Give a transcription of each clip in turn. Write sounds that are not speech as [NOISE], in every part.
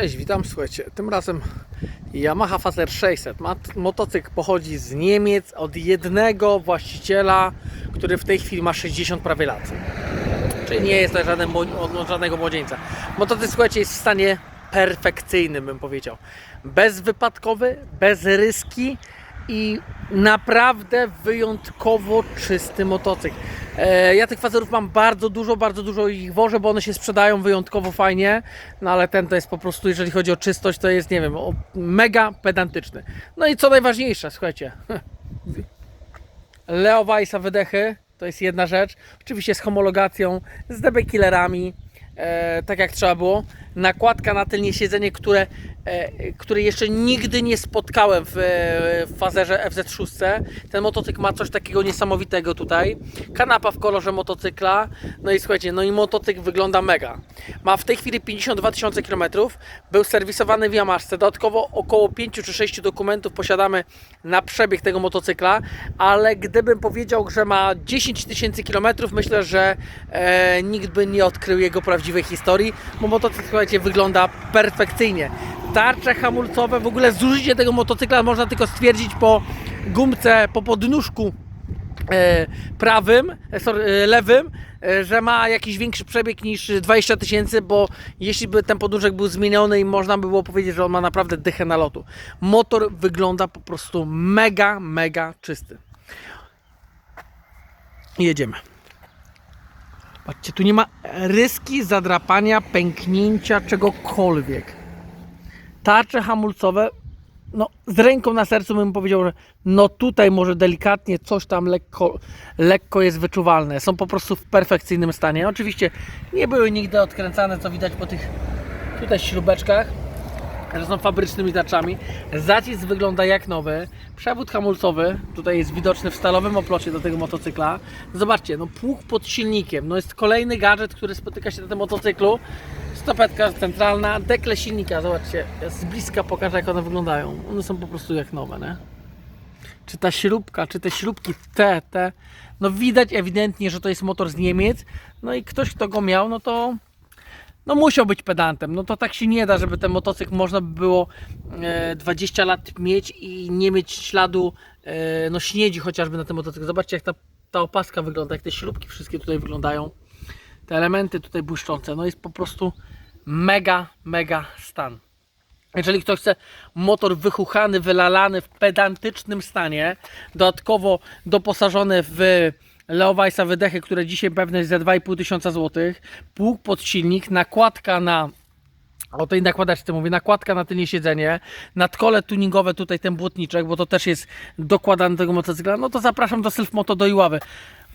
Cześć, witam, słuchajcie, tym razem Yamaha Fazer 600. Mat- Motocykl pochodzi z Niemiec od jednego właściciela, który w tej chwili ma 60 prawie lat. Czyli nie jest to żaden, od żadnego młodzieńca. Motocykl, słuchajcie, jest w stanie perfekcyjnym, bym powiedział. Bezwypadkowy, bez ryski i naprawdę wyjątkowo czysty motocykl. E, ja tych fazerów mam bardzo dużo, bardzo dużo ich wożę, bo one się sprzedają wyjątkowo fajnie, no ale ten to jest po prostu, jeżeli chodzi o czystość, to jest, nie wiem, mega pedantyczny. No i co najważniejsze, słuchajcie, [LAUGHS] Leo Weissa wydechy, to jest jedna rzecz. Oczywiście z homologacją, z DB killerami, e, tak jak trzeba było. Nakładka na tylnie siedzenie, które, e, które jeszcze nigdy nie spotkałem w, e, w fazerze FZ6. Ten motocykl ma coś takiego niesamowitego tutaj. Kanapa w kolorze motocykla. No i słuchajcie, no i motocykl wygląda mega. Ma w tej chwili 52 tysiące km. Był serwisowany w Yamaszce. Dodatkowo około 5 czy 6 dokumentów posiadamy na przebieg tego motocykla, ale gdybym powiedział, że ma 10 tysięcy kilometrów, myślę, że e, nikt by nie odkrył jego prawdziwej historii, bo motocykl, słuchajcie, wygląda perfekcyjnie. Tarcze hamulcowe, w ogóle zużycie tego motocykla można tylko stwierdzić po gumce, po podnóżku e, prawym, e, sorry, e, lewym, że ma jakiś większy przebieg niż 20 tysięcy, bo jeśli by ten podróżek był zmieniony i można by było powiedzieć, że on ma naprawdę dychę nalotu. Motor wygląda po prostu mega, mega czysty. Jedziemy. Patrzcie, tu nie ma ryski zadrapania, pęknięcia, czegokolwiek. Tarcze hamulcowe no, z ręką na sercu bym powiedział, że no tutaj może delikatnie coś tam lekko, lekko jest wyczuwalne. Są po prostu w perfekcyjnym stanie. Oczywiście nie były nigdy odkręcane, co widać po tych tutaj śrubeczkach, że są fabrycznymi tarczami. Zacisk wygląda jak nowy. Przewód hamulcowy tutaj jest widoczny w stalowym oplocie do tego motocykla. Zobaczcie, no pług pod silnikiem. No jest kolejny gadżet, który spotyka się na tym motocyklu. Stopetka centralna, dekle silnika, zobaczcie, z bliska pokażę jak one wyglądają. One są po prostu jak nowe, nie? Czy ta śrubka, czy te śrubki te, te, no widać ewidentnie, że to jest motor z Niemiec. No i ktoś, kto go miał, no to no musiał być pedantem. No to tak się nie da, żeby ten motocykl można by było e, 20 lat mieć i nie mieć śladu e, no śniedzi chociażby na tym motocyklu. Zobaczcie jak ta, ta opaska wygląda, jak te śrubki wszystkie tutaj wyglądają. Te elementy tutaj błyszczące. No jest po prostu mega, mega stan. Jeżeli ktoś chce motor wychuchany, wylalany w pedantycznym stanie, dodatkowo doposażony w Leo Weissa wydechy, które dzisiaj jest za 2,5 tysiąca złotych, pług pod silnik, nakładka na o tej nakładaczce mówię, nakładka na tylnie siedzenie, nadkole tuningowe tutaj ten błotniczek, bo to też jest dokładany do tego motocykla, no to zapraszam do Self Moto do Iławy.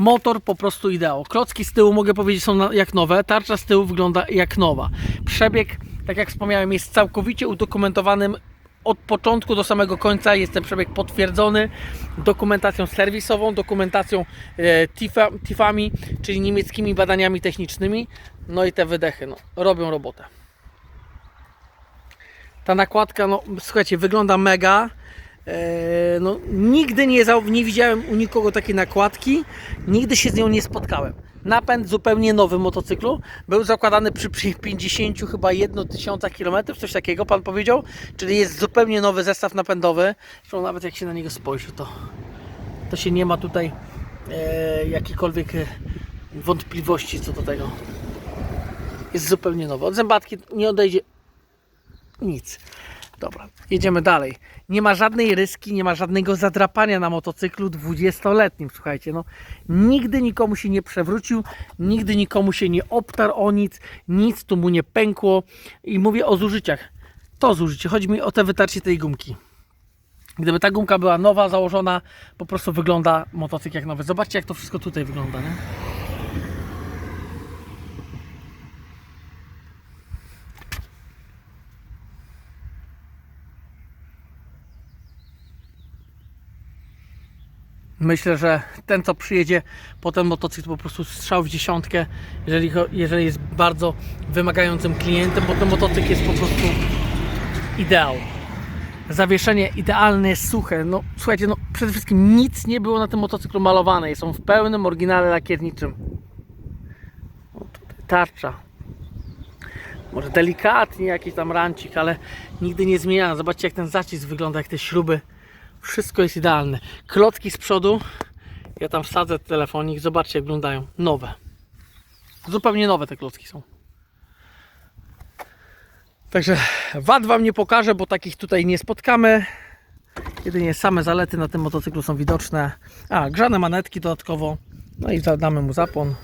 Motor po prostu ideał. Klocki z tyłu mogę powiedzieć są jak nowe, tarcza z tyłu wygląda jak nowa. Przebieg, tak jak wspomniałem, jest całkowicie udokumentowanym od początku do samego końca jest ten przebieg potwierdzony dokumentacją serwisową, dokumentacją e, TIFA, TIFami, czyli niemieckimi badaniami technicznymi. No i te wydechy no, robią robotę. Ta nakładka, no słuchajcie, wygląda mega. E, no, nigdy nie, nie widziałem u nikogo takiej nakładki, nigdy się z nią nie spotkałem. Napęd zupełnie nowy motocyklu, był zakładany przy, przy 50 chyba 1 tysiąca kilometrów, coś takiego pan powiedział, czyli jest zupełnie nowy zestaw napędowy. Zresztą nawet jak się na niego spojrzy, to, to się nie ma tutaj e, jakiejkolwiek e, wątpliwości co do tego. Jest zupełnie nowy. Od zębatki nie odejdzie nic. Dobra, jedziemy dalej. Nie ma żadnej ryski, nie ma żadnego zadrapania na motocyklu 20-letnim. Słuchajcie, no nigdy nikomu się nie przewrócił, nigdy nikomu się nie obtarł o nic, nic tu mu nie pękło. I mówię o zużyciach. To zużycie, chodzi mi o te wytarcie tej gumki. Gdyby ta gumka była nowa, założona, po prostu wygląda motocykl jak nowy. Zobaczcie, jak to wszystko tutaj wygląda, nie? Myślę, że ten, co przyjedzie po ten motocykl, po prostu strzał w dziesiątkę, jeżeli, jeżeli jest bardzo wymagającym klientem, bo ten motocykl jest po prostu ideał. Zawieszenie idealne, suche. No słuchajcie, no przede wszystkim nic nie było na tym motocyklu malowane. Są w pełnym oryginale lakierniczym. O, tutaj tarcza. Może delikatnie jakiś tam rancik, ale nigdy nie zmieniałem. Zobaczcie jak ten zacisk wygląda, jak te śruby. Wszystko jest idealne. Klocki z przodu. Ja tam wsadzę telefonik. Zobaczcie jak wyglądają. Nowe. Zupełnie nowe te klocki są. Także wad Wam nie pokażę, bo takich tutaj nie spotkamy. Jedynie same zalety na tym motocyklu są widoczne. A, grzane manetki dodatkowo. No i zadamy mu zapłon.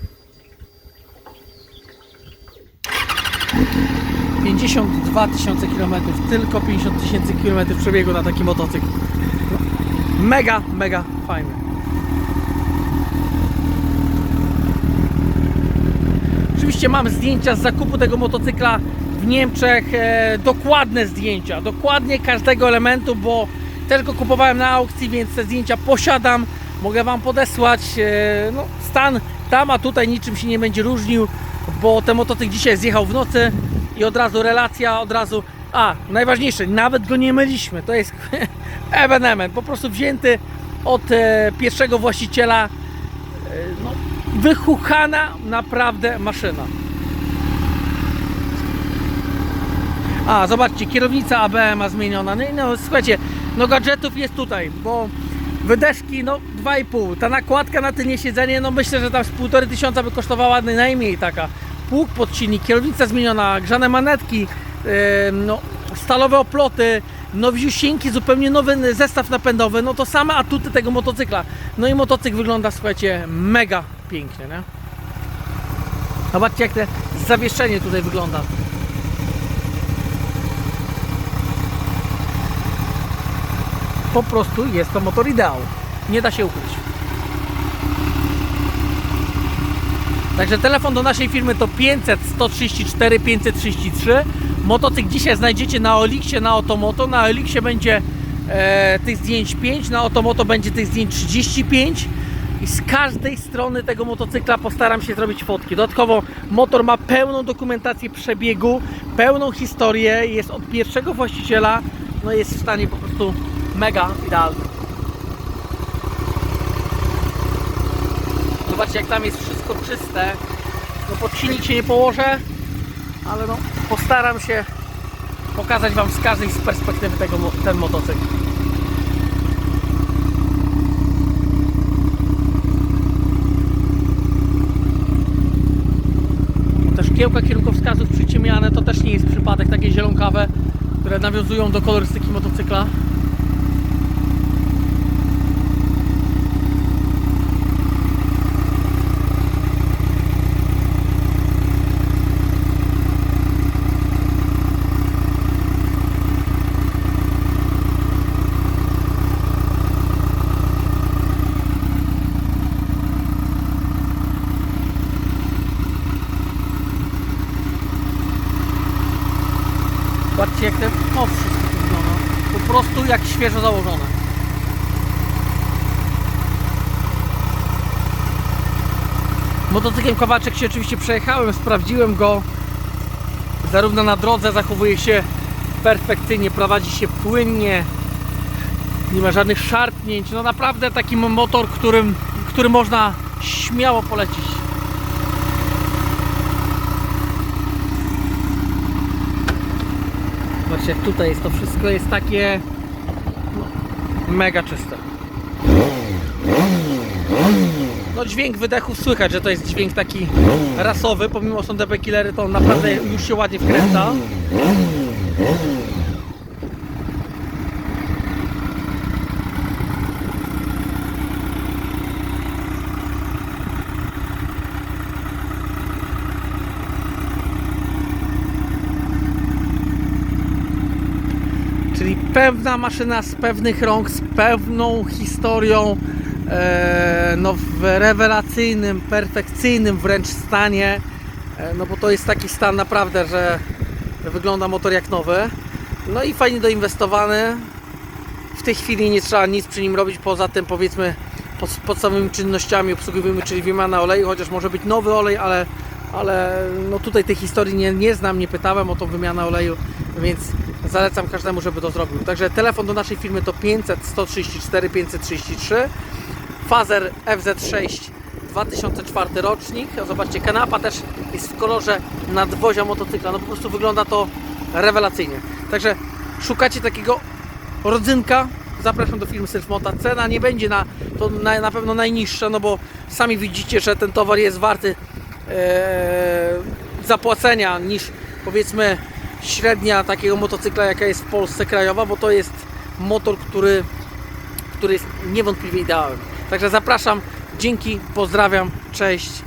52 tysiące kilometrów, tylko 50 tysięcy kilometrów przebiegu na taki motocykl. Mega, mega fajny. Oczywiście mam zdjęcia z zakupu tego motocykla w Niemczech, e, dokładne zdjęcia, dokładnie każdego elementu, bo go kupowałem na aukcji, więc te zdjęcia posiadam, mogę Wam podesłać. E, no, stan tam, a tutaj niczym się nie będzie różnił, bo ten motocykl dzisiaj zjechał w nocy i od razu relacja, od razu... A, najważniejsze, nawet go nie myliśmy, to jest [LAUGHS] ewenement, po prostu wzięty od e, pierwszego właściciela, e, no, wychuchana naprawdę maszyna. A, zobaczcie, kierownica ABM ma zmieniona. No no, słuchajcie, no gadżetów jest tutaj, bo wydeszki, no 2,5. Ta nakładka na tylnie siedzenie, no myślę, że tam z 1,5 tysiąca by kosztowała najmniej taka. Pług pod silnik, kierownica zmieniona, grzane manetki, no, stalowe oploty, nowiusieńki, zupełnie nowy zestaw napędowy, no to same atuty tego motocykla. No i motocykl wygląda, słuchajcie, mega pięknie, nie? Zobaczcie jak te zawieszenie tutaj wygląda. Po prostu jest to motor ideał. Nie da się ukryć. Także telefon do naszej firmy to 500 134 533. Motocykl dzisiaj znajdziecie na Oliksie, na Otomoto. Na Oliksie będzie e, tych zdjęć 5, na Otomoto będzie tych zdjęć 35. I z każdej strony tego motocykla postaram się zrobić fotki. Dodatkowo motor ma pełną dokumentację przebiegu, pełną historię, jest od pierwszego właściciela, no jest w stanie po prostu mega idealny. Zobaczcie jak tam jest wszystko czyste. No pod silnik się nie położę, ale no postaram się pokazać Wam z każdej z perspektywy tego, ten motocykl. Te szkiełka kierunkowskazów przyciemniane to też nie jest przypadek, takie zielonkawe, które nawiązują do kolorystyki motocykla. Patrzcie jak ten no wszystko tu wygląda. Po prostu jak świeżo założone. Motocyklem Kowaczek się oczywiście przejechałem, sprawdziłem go. Zarówno na drodze zachowuje się perfekcyjnie, prowadzi się płynnie. Nie ma żadnych szarpnięć. No naprawdę taki motor, którym, który można śmiało polecić. Zobaczcie jak tutaj jest, to wszystko jest takie mega czyste. No dźwięk wydechu słychać, że to jest dźwięk taki rasowy, pomimo są DB killery to naprawdę już się ładnie wkręca. Czyli pewna maszyna z pewnych rąk, z pewną historią, e, no w rewelacyjnym, perfekcyjnym wręcz stanie. E, no bo to jest taki stan naprawdę, że wygląda motor jak nowy. No i fajnie doinwestowany. W tej chwili nie trzeba nic przy nim robić poza tym powiedzmy pod, podstawowymi czynnościami obsługowymi, czyli wymiana oleju, chociaż może być nowy olej, ale, ale no tutaj tej historii nie, nie znam, nie pytałem o tą wymianę oleju, więc zalecam każdemu, żeby to zrobił. Także telefon do naszej firmy to 500 134 533 Fazer FZ6 2004 rocznik. Zobaczcie, kanapa też jest w kolorze nadwozia motocykla. No po prostu wygląda to rewelacyjnie. Także szukacie takiego rodzynka, zapraszam do firmy Selfmota. Cena nie będzie na, to na, na pewno najniższa, no bo sami widzicie, że ten towar jest warty e, zapłacenia niż powiedzmy średnia takiego motocykla, jaka jest w Polsce krajowa, bo to jest motor, który, który jest niewątpliwie ideałem. Także zapraszam, dzięki, pozdrawiam, cześć.